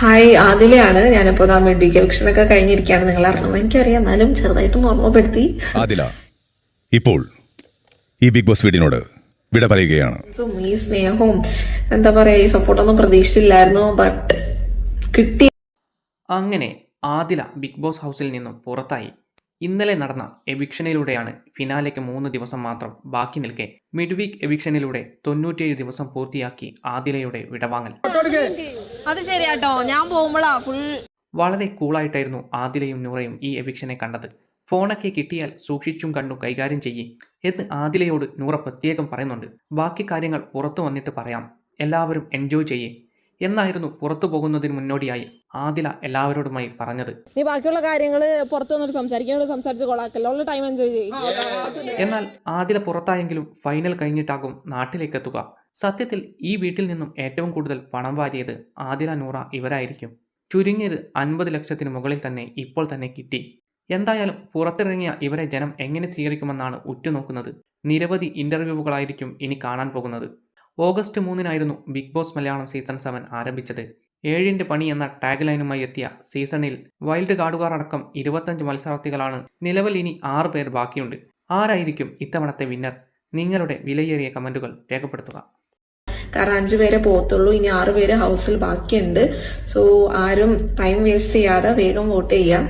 Hi ആദിലയാണ്. ഞാനിപ്പോ ദാ mid week ഒക്കെ കഴിഞ്ഞിരിക്കുകയാണ്. നിങ്ങൾ അറിഞ്ഞത് എനിക്കറിയാം. എന്നാലും ചെറുതായിട്ട് ഓർമ്മപ്പെടുത്തി. ആദില ഇപ്പോൾ ഈ ബിഗ് ബോസ് വീടിനോട് വിട പറയുകയാണ്. സും, ഈ സ്നേഹവും എന്താ പറയാ ഈ സപ്പോർട്ടൊന്നും പ്രതീക്ഷിച്ചില്ലായിരുന്നു. ബട്ട് കിട്ടി. അങ്ങനെ ആദില ബിഗ് ബോസ് ഹൗസിൽ നിന്നും പുറത്തായി. ഇന്നലെ നടന്ന എവിക്ഷനിലൂടെയാണ് ഫിനാലേക്ക് മൂന്ന് ദിവസം മാത്രം ബാക്കി നിൽക്കെ. മിഡ് വീക്ക് എവിക്ഷനിലൂടെ തൊണ്ണൂറ്റിയേഴ് ദിവസം പൂർത്തിയാക്കി ആദിലയുടെ വിടവാങ്ങൽ. അത് ശരിയാട്ടോ. ഞാൻ പോകുമ്പോഴാ ഫുൾ വളരെ കൂളായിട്ടായിരുന്നു ആദിലയും നൂറയും ഈ എവിക്ഷനെ കണ്ടത്. ഫോണൊക്കെ കിട്ടിയാൽ സൂക്ഷിച്ചും കണ്ടു കൈകാര്യം ചെയ്യേ എന്ന് ആദിലയോട് നൂറ പ്രത്യേകം പറയുന്നുണ്ട്. ബാക്കി കാര്യങ്ങൾ പുറത്തു വന്നിട്ട് പറയാം. എല്ലാവരും എൻജോയ് ചെയ്യേ. എന്നായിരുന്നു പുറത്തു പോകുന്നതിന് മുന്നോടിയായി ആദില എല്ലാവരോടുമായി പറഞ്ഞത്. നീ ബാക്കിയുള്ള കാര്യങ്ങൾ പുറത്തു വന്നിട്ട് സംസാരിക്കാനോട് സംസാരിച്ച് കൊളാക്കല്ലോ. ഉള്ള ടൈം എൻജോയ് ചെയ്യും. എന്നാൽ ആദില പുറത്തായെങ്കിലും ഫൈനൽ കഴിഞ്ഞിട്ടാകും നാട്ടിലേക്കെത്തുക സത്യത്തിൽ ഈ വീട്ടിൽ നിന്നും ഏറ്റവും കൂടുതൽ പണം വാരിയത് ആദില നൂറ ഇവരായിരിക്കും. ചുരുങ്ങിയത് അൻപത് ലക്ഷത്തിന് മുകളിൽ തന്നെ ഇപ്പോൾ തന്നെ കിട്ടി. എന്തായാലും പുറത്തിറങ്ങിയ ഇവരെ ജനം എങ്ങനെ സ്വീകരിക്കുമെന്നാണ് ഉറ്റുനോക്കുന്നത്. നിരവധി ഇന്റർവ്യൂവുകളായിരിക്കും ഇനി കാണാൻ പോകുന്നത്. August മൂന്നിനായിരുന്നു Big Boss Malayalam season seven ആരംഭിച്ചത്. ഏഴിന്റെ പണി എന്ന ടാഗ് ലൈനുമായി എത്തിയ സീസണിൽ വൈൽഡ് കാർഡുകാർ അടക്കം ഇരുപത്തഞ്ച് മത്സരാർത്ഥികളാണ് നിലവിൽ ഇനി ആറ് പേർ ബാക്കിയുണ്ട്. ആരായിരിക്കും ഇത്തവണത്തെ വിന്നർ? നിങ്ങളുടെ വിലയേറിയ കമന്റുകൾ രേഖപ്പെടുത്തുക. കാരണം അഞ്ചു പേരെ പോകത്തുള്ളൂ. ഇനി ആറ് പേര് ഹൗസിൽ ബാക്കിയുണ്ട്. സോ ആരും ടൈം വേസ്റ്റ് ചെയ്യാതെ വേഗം വോട്ട് ചെയ്യാം.